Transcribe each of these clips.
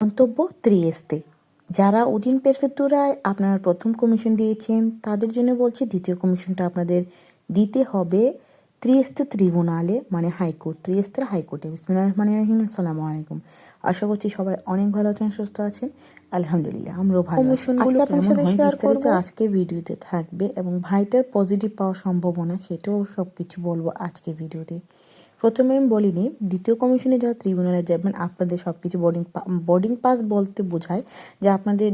মন্তব্য ত্রিয়েস্তে যারা উদিন পেরফেতুরায় আপনারা প্রথম কমিশন দিয়েছেন তাদের জন্য বলছি দ্বিতীয় কমিশনটা আপনাদের দিতে হবে ত্রিয়েস্তে ট্রিব্যুনালে মানে হাইকোর্ট ত্রিয়েস্তের হাইকোর্টে বিসমিল্লাহির রহমানির রহিম আসসালামু আলাইকুম। আশা করছি সবাই অনেক ভালো আছেন সুস্থ আছেন। আলহামদুলিল্লাহ আমরাও ভালো। কমিশনগুলো শেয়ার করব। আজকে ভিডিওতে থাকবে এবং ভাইটার পজিটিভ পাওয়ার সম্ভাবনা সেটাও সব কিছু বলব আজকে ভিডিওতে। প্রথমে আমি বলিনি, দ্বিতীয় কমিশনে যারা ট্রিব্যুনালে যাবেন, আপনাদের সব কিছু বোর্ডিং বোর্ডিং পাস বলতে বোঝায় যে আপনাদের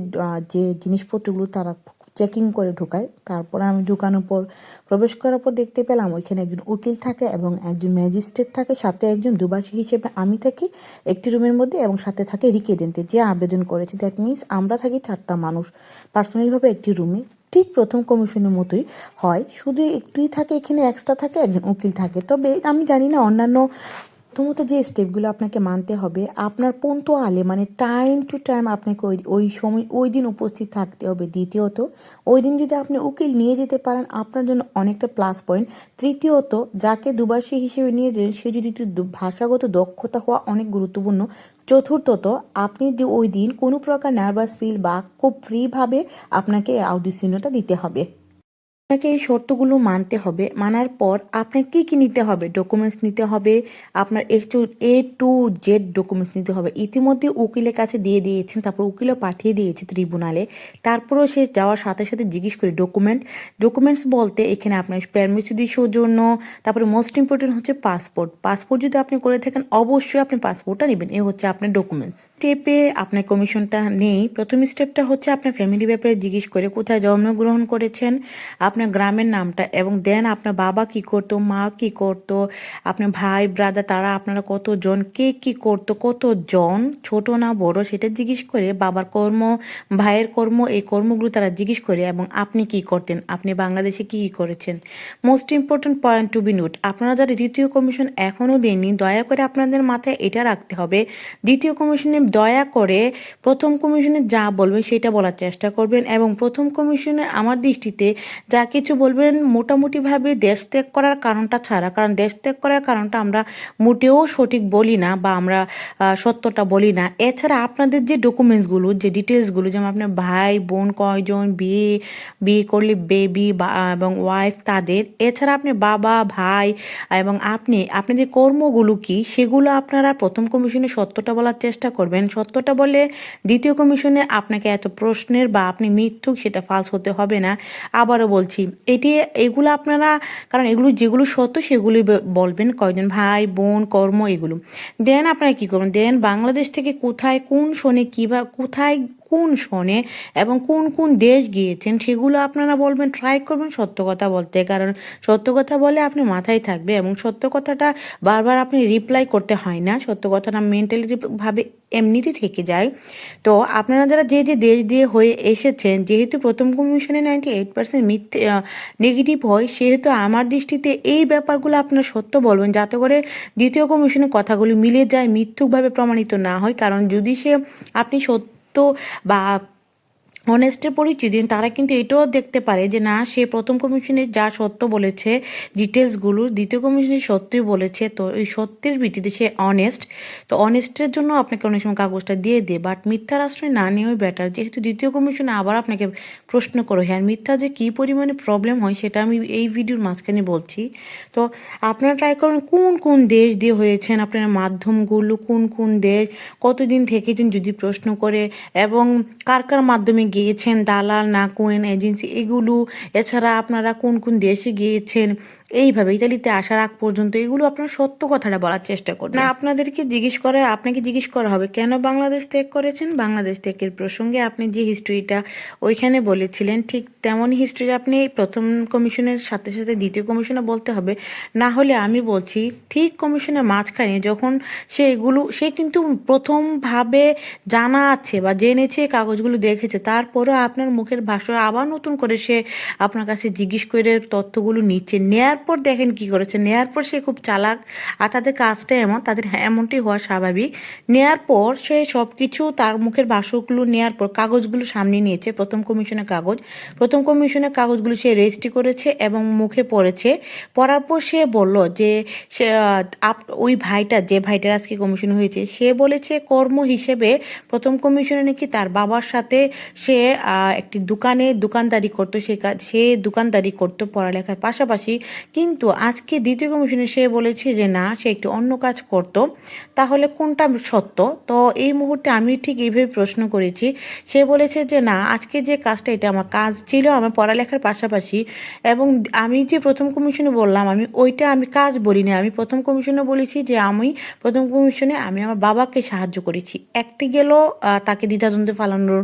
যে জিনিসপত্রগুলো তারা চেকিং করে ঢুকায়, তারপর আমি ঢুকানোর পর, প্রবেশ করার পর দেখতে পেলাম ওইখানে একজন উকিল থাকে এবং একজন ম্যাজিস্ট্রেট থাকে, সাথে একজন দুবাসী হিসেবে আমি থাকি, একটি রুমের মধ্যে এবং সাথে থাকে রিকেডেন্টে যে আবেদন করেছে। দ্যাট মিনস আমরা থাকি চারটা মানুষ। পার্সোনালভাবে একটি রুমে ঠিক প্রথম কমিশনের মতোই হয়। শুধু একটুই থাকে, এখানে এক্সট্রা থাকে, একজন উকিল থাকে। তবে আমি জানি না অন্যান্য প্রথমত যে স্টেপগুলো আপনাকে মানতে হবে, আপনার পন্ত আলে মানে টাইম টু টাইম আপনাকে ওই ওই সময়, ওই দিন উপস্থিত থাকতে হবে। দ্বিতীয়ত, ওই দিন যদি আপনি উকিল নিয়ে যেতে পারেন, আপনার জন্য অনেকটা প্লাস পয়েন্ট তৃতীয়ত, যাকে দুবাসী হিসেবে নিয়ে যান, সে যদি ভাষাগত দক্ষতা হওয়া অনেক গুরুত্বপূর্ণ। চতুর্থত, আপনি যে ওই দিন কোনো প্রকার নার্ভাস ফিল বা খুব ফ্রিভাবে আপনাকে আউডিশনটা দিতে হবে। আপনাকে এই শর্তগুলো মানতে হবে। মানার পর আপনাকে কী কী নিতে হবে? ডকুমেন্টস নিতে হবে, আপনার একটু এ টু জেড ডকুমেন্টস নিতে হবে। ইতিমধ্যে উকিলের কাছে দিয়ে দিয়েছেন, তারপর উকিলও পাঠিয়ে দিয়েছে ট্রিব্যুনালে তারপরেও সে যাওয়ার সাথে সাথে জিজ্ঞেস করে ডকুমেন্ট ডকুমেন্টস বলতে এখানে আপনার ইস্যুর জন্য, তারপরে মোস্ট ইম্পর্টেন্ট হচ্ছে পাসপোর্ট পাসপোর্ট যদি আপনি করে থাকেন, অবশ্যই আপনি পাসপোর্টটা নেবেন। এ হচ্ছে আপনার ডকুমেন্টস স্টেপে আপনার কমিশনটা নেই। প্রথম স্টেপটা হচ্ছে আপনার ফ্যামিলি ব্যাপারে জিজ্ঞেস করে, কোথায় জন্মগ্রহণ করেছেন? আপনার গ্রামের নামটা এবং দেন আপনার বাবা কি করতো, মা কি করতো, আপনার ভাই ব্রাদার তারা আপনারা কতজন, কে কি করতো, কতজন, ছোট না বড় সেটা জিজ্ঞেস করে বাবার কর্ম, ভাইয়ের কর্ম, এই কর্মগুলো তারা জিজ্ঞেস করে এবং আপনি কি করতেন, আপনি বাংলাদেশে কি কি করেছেন। Most important point to be note আপনারা যারা দ্বিতীয় কমিশন এখনও দেননি, দয়া করে আপনাদের মাথায় এটা রাখতে হবে, দ্বিতীয় কমিশনে দয়া করে প্রথম কমিশনে যা বলবেন সেটা বলার চেষ্টা করবেন এবং প্রথম কমিশনে আমার দৃষ্টিতে যা কিছু বলবেন মোটামুটিভাবে দেশ ত্যাগ করার কারণটা ছাড়া? কারণ দেশ ত্যাগ করার কারণটা আমরা মোটেও সঠিক বলি না বা আমরা সত্যটা বলি না। এছাড়া আপনাদের যে ডকুমেন্টসগুলো, যে ডিটেলসগুলো যেমন আপনার ভাই, বোন কয়জন, বিয়ে বিয়ে করলে বেবি বা, এবং ওয়াইফ তাদের, এছাড়া আপনি বাবা, ভাই এবং আপনি আপনাদের কর্মগুলো কি, সেগুলো আপনারা প্রথম কমিশনে সত্যটা বলার চেষ্টা করবেন। সত্যটা বলে দ্বিতীয় কমিশনে আপনাকে এত প্রশ্নের বা আপনি মিথ্যুক সেটা ফালস হতে হবে না। আবারও বলছি এটি, এগুলো আপনারা, কারণ এগুলো যেগুলো সত্য সেগুলি বলবেন, কয়জন ভাই, বোন, কর্ম, এগুলো। দেন আপনারা কি করবেন? দেন বাংলাদেশ থেকে কোথায়, কোন শোনে কীভাবে কোথায় কোন শোনে এবং কোন কোন দেশ গিয়েছেন সেগুলো আপনারা বলবেন ট্রাই করবেন সত্য কথা বলতে। কারণ সত্য কথা বলে আপনি মাথায় থাকবে এবং সত্য কথাটা বারবার আপনি রিপ্লাই করতে হয় না। সত্য কথাটা মেন্টালিটি ভাবে এমনিতে থেকে যায়। তো আপনারা যারা যে যে দেশ দিয়ে হয়ে এসেছেন, যেহেতু প্রথম কমিশনে নাইনটি এইট পার্সেন্ট মিথ্যে নেগেটিভ হয়, সেহেতু আমার দৃষ্টিতে এই ব্যাপারগুলো আপনারা সত্য বলবেন। যাতে করে দ্বিতীয় কমিশনের কথাগুলি মিলে যায়, মিথ্যুকভাবে প্রমাণিত না হয়। কারণ যদি সে আপনি সত্য বা অনেস্টের পরিচয় দিন তারা কিন্তু এটাও দেখতে পারে যে, না, সে প্রথম কমিশনে যা সত্য বলেছে ডিটেলসগুলো দ্বিতীয় কমিশনে সত্যই বলেছে, তো এই সত্যের ভিত্তিতে সে অনেস্ট তো অনেস্টের জন্য আপনাকে অনেক সময় কাগজটা দিয়ে দেয় বাট মিথ্যার আশ্রয় না নেওয়াই বেটার যেহেতু দ্বিতীয় কমিশনে আবার আপনাকে প্রশ্ন করো হ্যাঁ মিথ্যা যে কী পরিমাণে প্রবলেম হয়, সেটা আমি এই ভিডিওর মাঝখানে বলছি, তো আপনারা ট্রাই করুন, কোন কোন দেশ দিয়ে হয়েছেন আপনার মাধ্যমগুলো, কোন কোন দেশ, কতদিন থেকেছেন যদি প্রশ্ন করে, এবং কার কার মাধ্যমে গিয়েছেন দালাল না কোয়েন এজেন্সি এগুলো এছাড়া আপনারা কোন কোন দেশে গিয়েছেন? এইভাবে ইতালিতে আসার আগ পর্যন্ত এগুলো আপনার সত্য কথাটা বলার চেষ্টা করবেন। না, আপনাদেরকে জিজ্ঞেস করা, আপনাকে জিজ্ঞেস করা হবে, কেন বাংলাদেশ ত্যাগ করেছেন? বাংলাদেশ ত্যাগের প্রসঙ্গে আপনি যে হিস্ট্রিটা ওইখানে বলেছিলেন, ঠিক তেমন হিস্ট্রি আপনি প্রথম কমিশনের সাথে সাথে দ্বিতীয় কমিশনে বলতে হবে। না হলে আমি বলছি, ঠিক কমিশনের মাঝখানে যখন সে এগুলো, সে কিন্তু প্রথমভাবে জানা আছে বা জেনেছে, কাগজগুলো দেখেছে, তারপরেও আপনার মুখের ভাষা আবার নতুন করে সে আপনার কাছে জিজ্ঞেস করে তথ্যগুলো নিচ্ছে, নেয়ার নেয়ার পর দেখেন কি করেছে নেয়ার পর সে খুব চালাক আর তাদের কাজটা এমন তাদের হ্যাঁ, এমনটি হওয়া স্বাভাবিক। নেয়ার পর সে সব কিছু তার মুখের বাসগুলো নেয়ার পর কাগজগুলো সামনে নিয়েছে প্রথম কমিশনের কাগজ। প্রথম কমিশনের কাগজগুলো সে রেজিস্ট্রি করেছে এবং মুখে পড়েছে। পড়ার পর সে বলল যে সে ওই ভাইটা যে ভাইটার আজকে কমিশন হয়েছে সে বলেছে কর্ম হিসেবে প্রথম কমিশনে নাকি তার বাবার সাথে সে একটি দোকানে দোকানদারি করতো সে সে দোকানদারি করতো পড়ালেখার পাশাপাশি। কিন্তু আজকে দ্বিতীয় কমিশনে সে বলেছে যে না, সে একটি অন্য কাজ করত। তাহলে কোনটা সত্য? তো এই মুহূর্তে আমি ঠিক এইভাবে প্রশ্ন করেছি। সে বলেছে যে না, আজকে যে কাজটা, এটা আমার কাজ ছিল, আমার পড়ালেখার পাশাপাশি এবং আমি যে প্রথম কমিশনে বললাম, আমি ওইটা আমি কাজ বলিনি। আমি প্রথম কমিশনে বলেছি যে আমি প্রথম কমিশনে আমি আমার বাবাকে সাহায্য করেছি। একটি গেল তাকে দ্বিধাদ্বন্দ্বে ফালানোর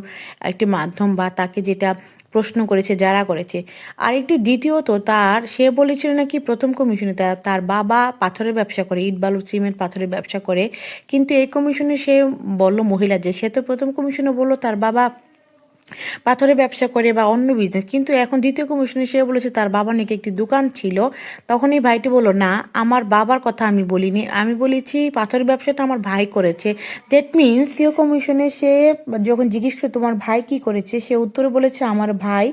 একটি মাধ্যম বা তাকে যেটা প্রশ্ন করেছে, যারা করেছে। আরেকটি দ্বিতীয়ত তার, সে বলেছিল নাকি প্রথম কমিশনে তার তার বাবা পাথরের ব্যবসা করে, ইট, বালু, সিমেন্ট পাথরের ব্যবসা করে। কিন্তু এই কমিশনে সে বলল, মহিলা যে, সে তো প্রথম কমিশনে বলল, তার বাবা পাথরের ব্যবসা করে বা অন্য বিজনেস কিন্তু এখন দ্বিতীয় কমিশনে সে বলেছে তার বাবা নাকি একটি দোকান ছিল। তখন এই ভাইটি বলল, না, আমার বাবার কথা আমি বলিনি। আমি বলেছি, পাথরের ব্যবসাটা আমার ভাই করেছে। দ্যাট মিনস দ্বিতীয় কমিশনে সে যখন জিজ্ঞেস করে, তোমার ভাই কি করেছে? সে উত্তরে বলেছে, আমার ভাই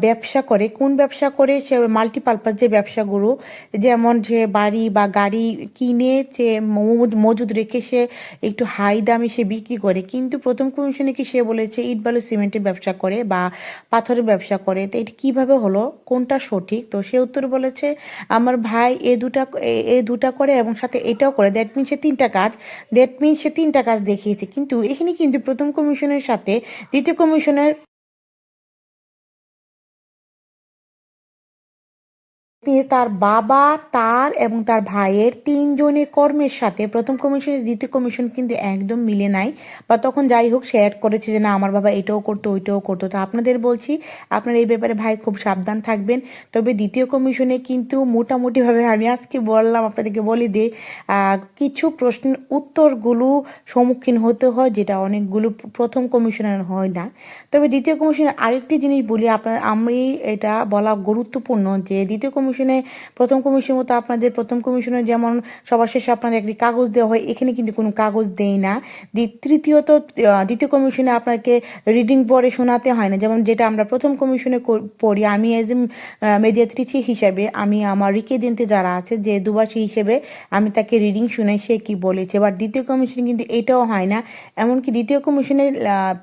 ব্যবসা করে। কোন ব্যবসা করে? সে মাল্টিপারপাস যে ব্যবসাগুলো যেমন যে বাড়ি বা গাড়ি কিনে যে মজুদ- রেখে সে একটু হাই দামে সে বিক্রি করে। কিন্তু প্রথম কমিশনে কি সে বলেছে, ইট বালু সিমেন্টের ব্যবসা করে বা পাথরের ব্যবসা করে, তো এটা কীভাবে হলো? কোনটা সঠিক? তো সে উত্তর বলেছে, আমার ভাই এ দুটা, এ- দুটা করে এবং সাথে এটাও করে দ্যাট মিন সে তিনটা কাজ দ্যাট মিন সে তিনটা কাজ দেখিয়েছে। কিন্তু এখানে কিন্তু প্রথম কমিশনের সাথে দ্বিতীয় কমিশনের তার বাবা, তার এবং তার ভাইয়ের তিনজনের কর্মের সাথে, প্রথম কমিশনের দ্বিতীয় কমিশন কিন্তু একদম মিলে নাই। বা তখন যাই হোক, সে অ্যাড করেছে যে, না, আমার বাবা এটাও করতো, ওইটাও করতো। তো আপনাদের বলছি, আপনারা এই ব্যাপারে ভাই খুব সাবধান থাকবেন। তবে দ্বিতীয় কমিশনে কিন্তু মোটামুটিভাবে আমি আজকে বললাম, আপনাদেরকে বলি যে কিছু প্রশ্নের উত্তরগুলো সম্মুখীন হতে হয়, যেটা অনেকগুলো প্রথম কমিশনের হয় না। তবে দ্বিতীয় কমিশনের আরেকটি জিনিস বলি, আপনার, আমি এটা বলা গুরুত্বপূর্ণ যে, দ্বিতীয় কমিশনে প্রথম কমিশন মতো আপনাদের, প্রথম কমিশনে যেমন সবার শেষে আপনাদের একটি কাগজ দেওয়া হয়, এখানে কিন্তু কোনো কাগজ দেয় না। তৃতীয়ত দ্বিতীয় কমিশনে আপনাকে রিডিং পড়ে শোনাতে হয় না। যেমন যেটা আমরা প্রথম কমিশনে পড়ি, আমি এজ এ মেডিয়াত্রিচি হিসাবে, আমি আমার রিকেদিনতে যারা আছে, যে দুবাসী হিসেবে আমি তাকে রিডিং শুনাই, সে কি বলেছে। এবার দ্বিতীয় কমিশনে কিন্তু এটাও হয় না। এমনকি দ্বিতীয় কমিশনের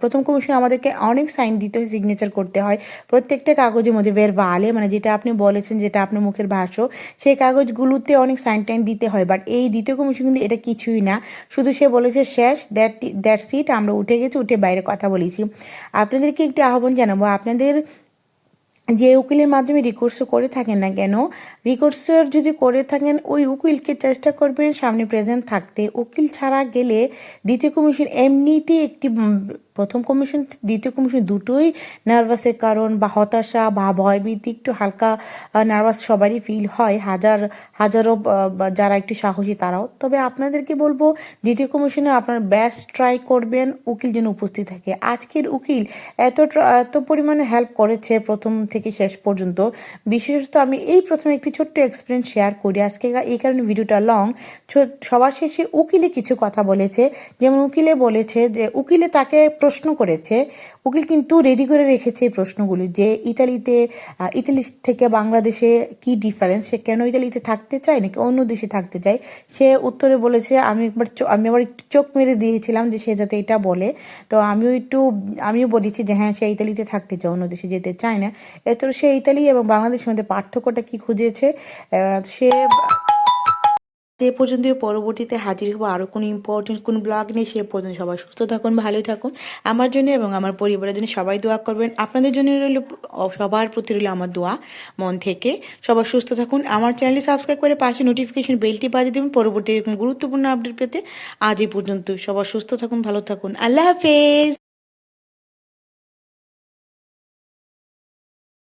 প্রথম কমিশনে আমাদেরকে অনেক সাইন দিতে হয় সিগনেচার করতে হয়। প্রত্যেকটা কাগজের মধ্যে বের ভালে মানে যেটা আপনি বলেছেন, যেটা আপনার মুখের ভাষ্য সেই কাগজগুলোতে অনেক সাইন টাইন দিতে হয়। বাট এই দ্বিতীয় কমিশন কিন্তু এটা কিছুই না। শুধু সে বলেছে, শেষ দ্যাট দ্যাট সিট আমরা উঠে গেছি, উঠে বাইরে কথা বলেছি। আপনাদেরকে একটি আহ্বান জানাব, আপনাদের যে উকিলের মাধ্যমে রিকোর্স করে থাকেন না কেন রিকোর্সের যদি করে থাকেন ওই উকিলকে চেষ্টা করবেন সামনে প্রেজেন্ট থাকতে। উকিল ছাড়া গেলে দ্বিতীয় কমিশন এমনিতে একটি প্রথম কমিশন দ্বিতীয় কমিশন দুটোই নার্ভাসের কারণ বা হতাশা বা ভয়ভীতি একটু হালকা নার্ভাস সবারই ফিল হয়। হাজার হাজারো আহ, বা যারা একটু সাহসী তারাও। তবে আপনাদেরকে বলব দ্বিতীয় কমিশনে আপনার বেস্ট ট্রাই করবেন উকিল যেন উপস্থিত থাকে। আজকের উকিল এত এত পরিমাণে হেল্প করেছে প্রথম থেকে শেষ পর্যন্ত। বিশেষত আমি এই প্রথমে একটি ছোট্ট এক্সপিরিয়েন্স শেয়ার করি। আজকে এই কারণে ভিডিওটা লং সবার শেষে উকিলে কিছু কথা বলেছে। যেমন উকিলে বলেছে যে, উকিলে তাকে প্রশ্ন করেছে। উকিল কিন্তু রেডি করে রেখেছে এই প্রশ্নগুলি যে, ইতালিতে ইতালি থেকে বাংলাদেশে কি ডিফারেন্স সে কেন ইতালিতে থাকতে চায় নাকি অন্য দেশে থাকতে চায়? সে উত্তরে বলেছে, আমি একবার আমি আবার একটু চোখ মেরে দিয়েছিলাম যে, সে যাতে এটা বলে। তো আমিও একটু, আমিও বলেছি যে হ্যাঁ সে ইতালিতে থাকতে চায়, অন্য দেশে যেতে চায় না। এত সে ইতালি এবং বাংলাদেশের মধ্যে পার্থক্যটা কি খুঁজেছে? সে সে পর্যন্ত পরবর্তীতে হাজির হব। আরও কোনো ইম্পর্টেন্ট কোনো ব্লগ নেই সে পর্যন্ত সবাই সুস্থ থাকুন, ভালোই থাকুন। আমার জন্য এবং আমার পরিবারের জন্য সবাই দোয়া করবেন। আপনাদের জন্য রইল সবার প্রতি রইল আমার দোয়া মন থেকে। সবাই সুস্থ থাকুন। আমার চ্যানেলটি সাবস্ক্রাইব করে পাশে নোটিফিকেশন বেলটি বাজিয়ে দেবেন। পরবর্তী এরকম গুরুত্বপূর্ণ আপডেট পেতে আজ এই পর্যন্ত সবাই সুস্থ থাকুন, ভালো থাকুন। আল্লাহ হাফেজ!